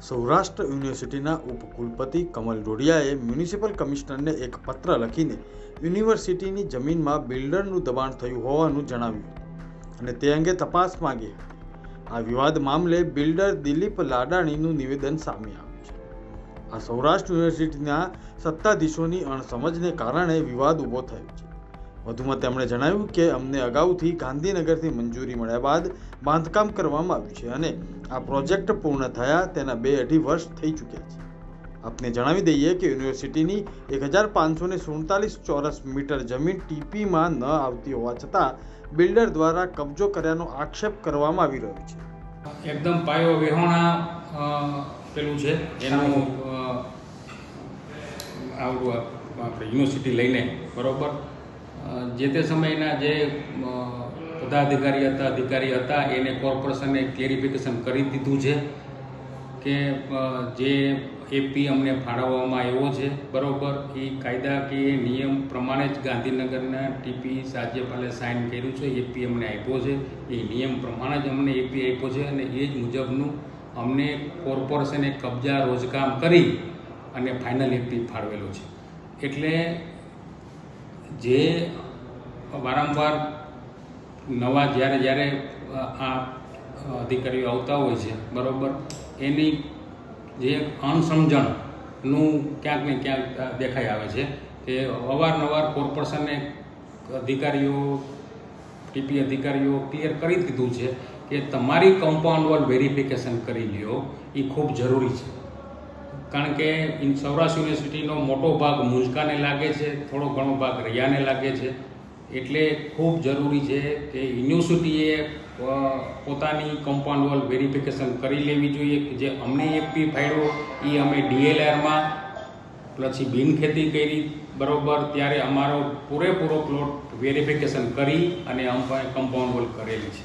સૌરાષ્ટ્ર યુનિવર્સિટીના ઉપકુલપતિ કમલ ડોડિયાએ મ્યુનિસિપલ કમિશનરને એક પત્ર લખીને યુનિવર્સિટીની જમીનમાં બિલ્ડરનું દબાણ થયું હોવાનું જણાવ્યું અને તે અંગે તપાસ માંગી આ વિવાદ મામલે બિલ્ડર દિલીપ લાડાણીનું નિવેદન સામે આવ્યું છે. આ સૌરાષ્ટ્ર યુનિવર્સિટીના સત્તાધીશોની અણસમજને કારણે વિવાદ ઊભો થયો છે. વધુમાં તેમણે જણાવ્યું કે અમને અગાઉથી ગાંધીનગરથી મંજૂરી મળ્યા બાદ બાંધકામ કરવામાં આવ્યું છે અને આ પ્રોજેક્ટ પૂર્ણ થયા તેના બે અઢી વર્ષ થઈ ચૂક્યા છે. આપને જણાવી દઈએ કે યુનિવર્સિટીની એક હજાર પાંચસો ને સુડતાલીસ ચોરસ મીટર જમીન ટીપીમાં ન આવતી હોવા છતાં બિલ્ડર દ્વારા કબજો કર્યાનો આક્ષેપ કરવામાં આવી રહ્યો છે. એકદમ પાયો વિહોણા પેલું છે એનું આવડું આપણે યુનિવર્સિટી લઈને બરોબર? જે તે સમયના જે પદાધિકારી હતા, અધિકારી હતા, એને કોર્પોરેશને ક્લેરિફિકેશન કરી દીધું છે કે જે એપી અમને ફાળવવામાં આવ્યો છે, બરાબર, એ કાયદાકીય નિયમ પ્રમાણે જ ગાંધીનગરના ટીપી રાજ્યપાલે સાઇન કર્યું છે એપી અમને આપ્યો છે, એ નિયમ પ્રમાણે જ અમને એપી આપ્યો છે અને એ જ મુજબનું અમને કોર્પોરેશને કબજા રોજકામ કરી અને ફાઇનલ એપી ફાળવેલો છે. એટલે જે વારંવાર નવા જ્યારે જ્યારે આ અધિકારીઓ આવતા હોય છે, બરાબર, એની જે અણસમજણનું ક્યાંક ને ક્યાંક દેખાઈ આવે છે કે અવારનવાર કોર્પોરેશને અધિકારીઓ, ટીપી અધિકારીઓ ક્લિયર કરી દીધું છે કે તમારી કમ્પાઉન્ડ વોલ વેરિફિકેશન કરી લ્યો એ ખૂબ જરૂરી છે. કારણ કે સૌરાષ્ટ્ર યુનિવર્સિટીનો મોટો ભાગ મુંજકાને લાગે છે, થોડો ઘણો ભાગ રૈયાને લાગે છે. એટલે ખૂબ જરૂરી છે કે યુનિવર્સિટીએ પોતાની કમ્પાઉન્ડ વોલ વેરિફિકેશન કરી લેવી જોઈએ જે અમને એપી ફાળ્યો એ અમે ડીએલઆરમાં, પછી બિનખેતી કરી, બરોબર, ત્યારે અમારો પૂરેપૂરો પ્લોટ વેરિફિકેશન કરી અને કમ્પાઉન્ડ વોલ કરેલી છે.